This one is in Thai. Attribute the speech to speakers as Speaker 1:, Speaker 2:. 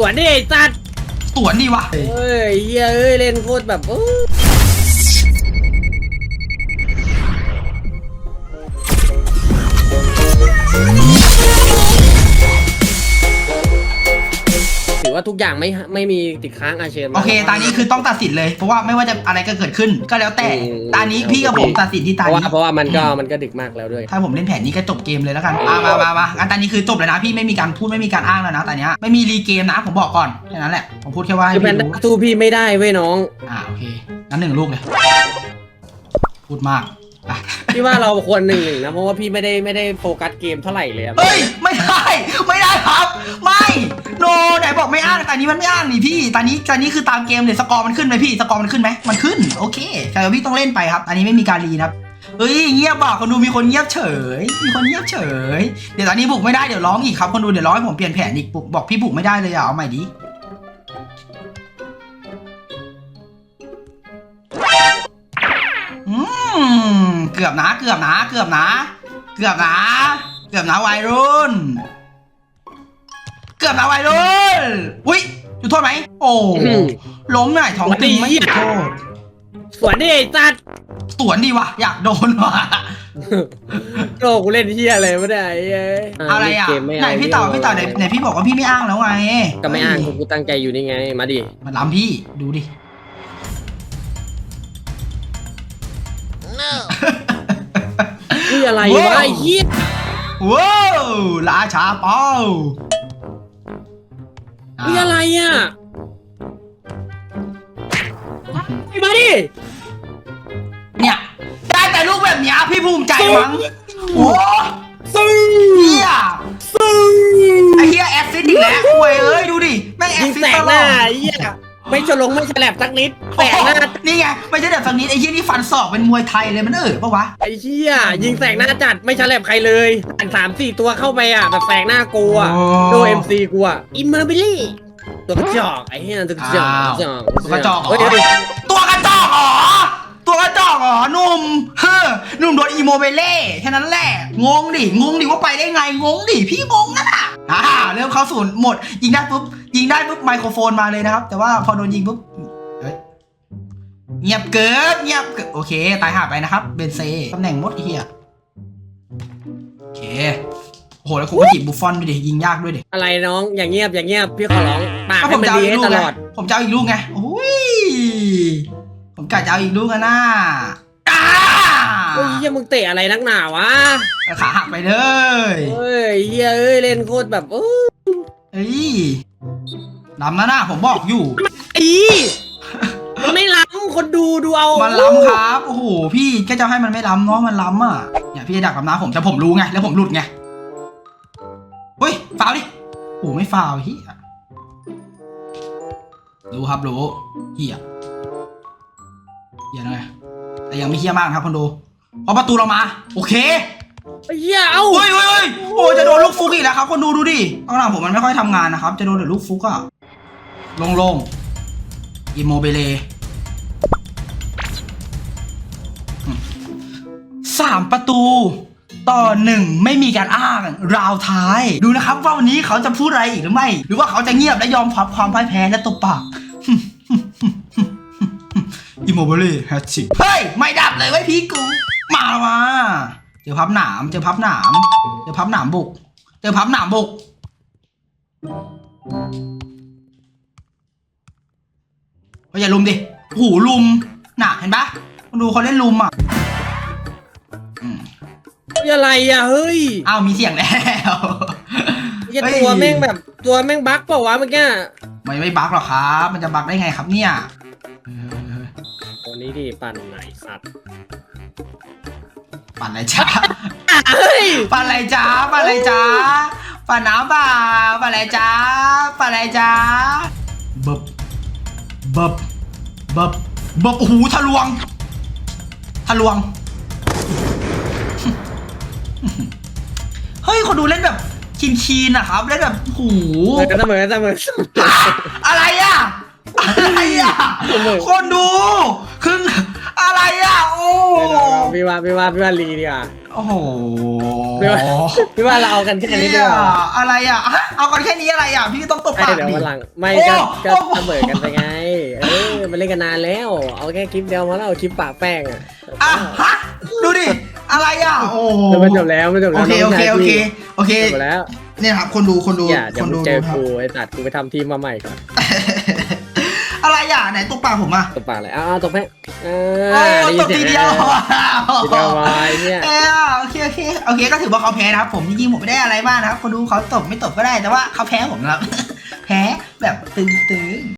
Speaker 1: สวนดิไอ้สัตว์
Speaker 2: สวนดีวะ
Speaker 1: เอ้ยเฮียเอ้ยเล่นโคตรแบบ ว่าทุกอย่างไม่ไม่มีติดค้างอาเชน
Speaker 2: โอเค ตานี้คือต้องตัดสินเลย เพราะว่าไม่ว่าจะอะไรก็เกิดขึ้น ก็แล้วแต่
Speaker 1: อืม
Speaker 2: ตานี้พี่กับผมตัดสินที่
Speaker 1: เพ
Speaker 2: ตา
Speaker 1: ราะว่า
Speaker 2: นี้
Speaker 1: เพราะว่ามันก็มันก็ดึกมากแล้วด้วย
Speaker 2: ถ้าผมเล่นแผนนี้ก็จบเกมเลยแล้วกันอ่ามามามางั้นตานี้คือจบเลยนะพี่ไม่มีการพูดไม่มีการอ้างแล้วนะตาเนี้ยไม่มีรีเกมนะผมบอกก่อนแค่นั้นแหละ ผมพูดแค่ว่าให้
Speaker 1: คือแพ
Speaker 2: พี่
Speaker 1: นด้า
Speaker 2: รู้
Speaker 1: สู้พี่ไม่ได้เว้ยน้อง
Speaker 2: อ่าโอเคงั้นหนึ่งลูกเลย พูดมากอะ
Speaker 1: พี่ว่าเราควรหนึ่งหนึ่งนะเพราะว่าพี่ไม่ได้ไม่ได้โฟกัสเกมเท่าไหร่เลยอะ
Speaker 2: เฮ้ย ไม่ได้ ไม่ได้ครับ ไม่ โนไหนบอกไม่อ้างแต่อันนี้มันไม่อ้างนี่พี่ตอนนี้ตอนนี้คือตามเกมเลยสกอร์มันขึ้นไหมพี่ สกอร์มันขึ้นไหมมันขึ้น โอเคแต่พี่ต้องเล่นไปครับ อันนี้ไม่มีการรีนะครับ เฮ้ยเงียบบอกคนดูมีคนเงียบเฉย มีคนเงียบเฉย เดี๋ยวตอนนี้บุกไม่ได้เดี๋ยวร้องอีกครับคนดูเดี๋ยวร้องให้ผมเปลี่ยนแผนอีกบุกบอกพี่บุกไม่ได้เลยอะเอาใหม่ดิ เกือบนะเกือบนะเกือบนะ เกือบนะ เกือบนะวัยรุ่น เกือบนะวัยรุ่น อุ้ยจุดโทษไหม โอ้ล้มหน่อยท้องตึงไม่จุดโทษ
Speaker 1: สวนดิไอ้สัตว์
Speaker 2: สวนดีว่ะอยากโดนว่ะ
Speaker 1: โอ้กูเล่นเฮียอะไรไม่ได้ไอ้เอ้ย
Speaker 2: อะไรอะ
Speaker 1: เกมม่
Speaker 2: ไหน
Speaker 1: เา
Speaker 2: พี่ต่อพี่ต่อไหนไหนพี่บอกว่าพี่ไม่อ้างแล้วไง
Speaker 1: ก็ไม่อ่านกูตั้งใจอยู่นี่ไง มาดิ
Speaker 2: มันล้ำพี่ดูดิ
Speaker 1: นี่อะไรวะไอ้เหี้ย
Speaker 2: ว้าวราชาเป้า
Speaker 1: นี่อะไรอะไอ้มาดิ
Speaker 2: เนี่ยได้แต่ลูกแบบเนี้ยพี่ภูมิใจมั้งโอ้
Speaker 1: ซึ้ง
Speaker 2: เฮีย
Speaker 1: ซึ้ง
Speaker 2: ไอเฮียแอสซิดอีกแล้วคุยเอ้ยดูดิแม่งแอ
Speaker 1: ยิ
Speaker 2: ส
Speaker 1: ง
Speaker 2: ซิด
Speaker 1: แส
Speaker 2: ต
Speaker 1: ก
Speaker 2: ล
Speaker 1: ห
Speaker 2: อ
Speaker 1: น้า
Speaker 2: ด
Speaker 1: ไอ้เหี้ย ไม่ฉลงไม่ฉลับสักนิดแสกหน้า
Speaker 2: นี่ไงไม่ใช่แบบฝั่งนี้ไอ้เฮียนี่ฟันศอกเป็นมวยไทยเลยมันเออปะวะ
Speaker 1: ไอ้เหี้ยยิงแสกหน้าจัดไม่ฉลับใครเลยอันสามสี่ตัวเข้าไปอะแบบแสกหน้ากูอะโดเอ็มซีกูอะอิมเมอร์บิลี่ตัวกระจอกไอ้เหี้ยตัวกระจอก
Speaker 2: อ้าว
Speaker 1: กระจอก
Speaker 2: ตัวกระจอกเหรอ
Speaker 1: เฮ้ยเฮ้ย
Speaker 2: ตัวกระจอกเหรอตัวกระจอกเหรอหนุ่มเฮ้อหนุ่มโดนอีโมเบเล่แค่นั้นแหละงงดิงงดิว่าไปได้ไงงงดิพี่งงนั่นอะ อ่าเริ่มเข้าศูนย์หมด ยิงได้ปุ๊บยิงได้ปุ๊บไมโครโฟนมาเลยนะครับ แต่ว่าพอโดนยิงปุ๊บเฮ้ยเงียบเกินเงียบเกินโอเค ตายหาไปนะครับ เบนเซตำแหน่งมดไอ้เฮียโอเคโอ้โหแล้วคุณก็จีบบุฟฟอนด้วยดิยิงยากด้วยดิ
Speaker 1: อะไรน้องอย่างเงียบอย่างเงียบพี่ขอร้องปาก
Speaker 2: ก็
Speaker 1: ให้
Speaker 2: ผม
Speaker 1: มัน
Speaker 2: จะเอา
Speaker 1: ดี
Speaker 2: อีก
Speaker 1: ให้
Speaker 2: ลู
Speaker 1: ต
Speaker 2: กไง
Speaker 1: ลอด
Speaker 2: ผมจะเอาอีกลูกไงโอ้ยผมกะจะเอาอีกลูกกันนะอ้า
Speaker 1: เฮ้ยเหี้ยมึงเตะอะไรนักหนาวะ
Speaker 2: ขาหักไปเลย
Speaker 1: เฮ้ยเฮียเอ้ย เล่นโคตรแบบโอ้
Speaker 2: เฮ้ยลำนะนะผมบอกอยู่
Speaker 1: อีมันไม่ล้ำคนดูดูเอา
Speaker 2: มันล้ำครับ โอ้โห พี่ก็จะให้มันไม่ล้ำเนาะ มันล้ำอะ เนี่ยพี่จะดักลำน้าผมแต่ผมรู้ไง แล้วผมหลุดไง เฮ้ย ฟาวดิ โอ้โหไม่ฟาวเฮียรู้ครับรู้เฮียเฮียนะไงแต่ยังไม่เฮียมากนะครับคนดูเพราะประตูเรามา โอเค
Speaker 1: ไอ้เฮียเอ้า
Speaker 2: เฮ้ยเฮ้ยเฮ้ยโอ้จะโดนลูกฟุกอีกแล้วครับคนดูดูดิข้างหลังผมมันไม่ค่อยทำงานนะครับ จะโดนแต่ลูกฟุกอะโล่งๆอิโมเบเลสามประตู ต่อหนึ่งไม่มีการอ้างราวท้าย ดูนะครับว่าวันนี้เขาจะพูดอะไรอีกหรือไม่ หรือว่าเขาจะเงียบและยอมพับความพ่ายแพ้และตบปากอิโมเบเลแฮตชิเฮ้ย ไม่ดับเลยไว้ยพี่กู มามา เจอพับหนาม เจอพับหนาม เจอพับหนามบุก เจอพับหนามบุกเฮ้ยอย่าลุมดิโอ้โหลุมน่ะเห็นปะมาดูเขาเล่นลุมอะอืม
Speaker 1: เฮ้ยอะไรอะเฮ้ย
Speaker 2: อ้าวมีเสียงแล้ว
Speaker 1: ไอ้เหี้ย
Speaker 2: เฮ้ย
Speaker 1: ตัวแม่งแบบตัวแม่งบั๊กเปล่าวะเมื่อกี้
Speaker 2: มันไม่บั๊กหรอกครับ มันจะบั๊กได้ไงครับเนี่ยเออ
Speaker 1: ตัวนี้ดิปั่นไหนสัตว์
Speaker 2: ปั่นอะไรจ้า
Speaker 1: เฮ้ย
Speaker 2: ปั่นอะไรจ้าปั่นอะไรจ้าปั่นน้ำเปล่าปั่นอะไรจ้าปั่นอะไรจ้าเบบเบบเบบเบบโอ้โหทะลวง ทะลวง เฮ้ยคนดูเล่นแบบคีนคีนๆนะครับเล่นแบบโอ้โห
Speaker 1: เหมือนกันเสมอเสมอ
Speaker 2: อะไรอะอะไรอะ
Speaker 1: เสมอ
Speaker 2: คนดูครึ่งอะไรอะโอ้
Speaker 1: พี่ ว่าพี่ว่าพี่ว่าลีดีกว่า
Speaker 2: โอ้โห
Speaker 1: ไม่ว่าพี่ว่าเราเอากันแค่นี้ดี
Speaker 2: เนี่ย
Speaker 1: กว่า
Speaker 2: อะไรอะฮะเอากันแค่นี้อะไรอะ พี่ต้องตบ
Speaker 1: ไม่
Speaker 2: ปาก
Speaker 1: เดี๋ยว
Speaker 2: ดิ
Speaker 1: วันหลังไม่
Speaker 2: โอ้
Speaker 1: ก็ก็
Speaker 2: โอ้
Speaker 1: เสมอกันไปไง เออมันเล่นกันนานแล้ว เอาแค่คลิปเดียวมาแล้วคลิปปากแป้งอะ
Speaker 2: อะฮะดูดิอะไรอะโอ้โห
Speaker 1: มันจบแล้วมันจบ
Speaker 2: โอ
Speaker 1: แล้ว
Speaker 2: เคโอเค
Speaker 1: น้งชาย
Speaker 2: โอเค
Speaker 1: พี่
Speaker 2: โอเค
Speaker 1: จบแล้ว
Speaker 2: เนี่ยครับคนดูคนดู
Speaker 1: อย่าเดี๋
Speaker 2: ค
Speaker 1: ยวนมึ
Speaker 2: ดู
Speaker 1: งเจอ
Speaker 2: ดูครับ
Speaker 1: กูไอ้สัตว์กูไปทำทีมมาใหม่ก่อน
Speaker 2: อะไรอะไหนตบปากผมอะ
Speaker 1: ตบปากเลยอ้าวตบแป้งเอ
Speaker 2: โอ้
Speaker 1: อ
Speaker 2: ตบทีเดียว
Speaker 1: ทีเดียววายเนี่ย
Speaker 2: เออโอเคโอเคโอเคก็ถือว่าเขาแพ้นะครับผมจริงๆผมไม่ได้อะไรมากนะครับคนดูเขาตบไม่ตบก็ได้แต่ว่าเขาแพ้ผมนะครับแพ้แบบตึงๆ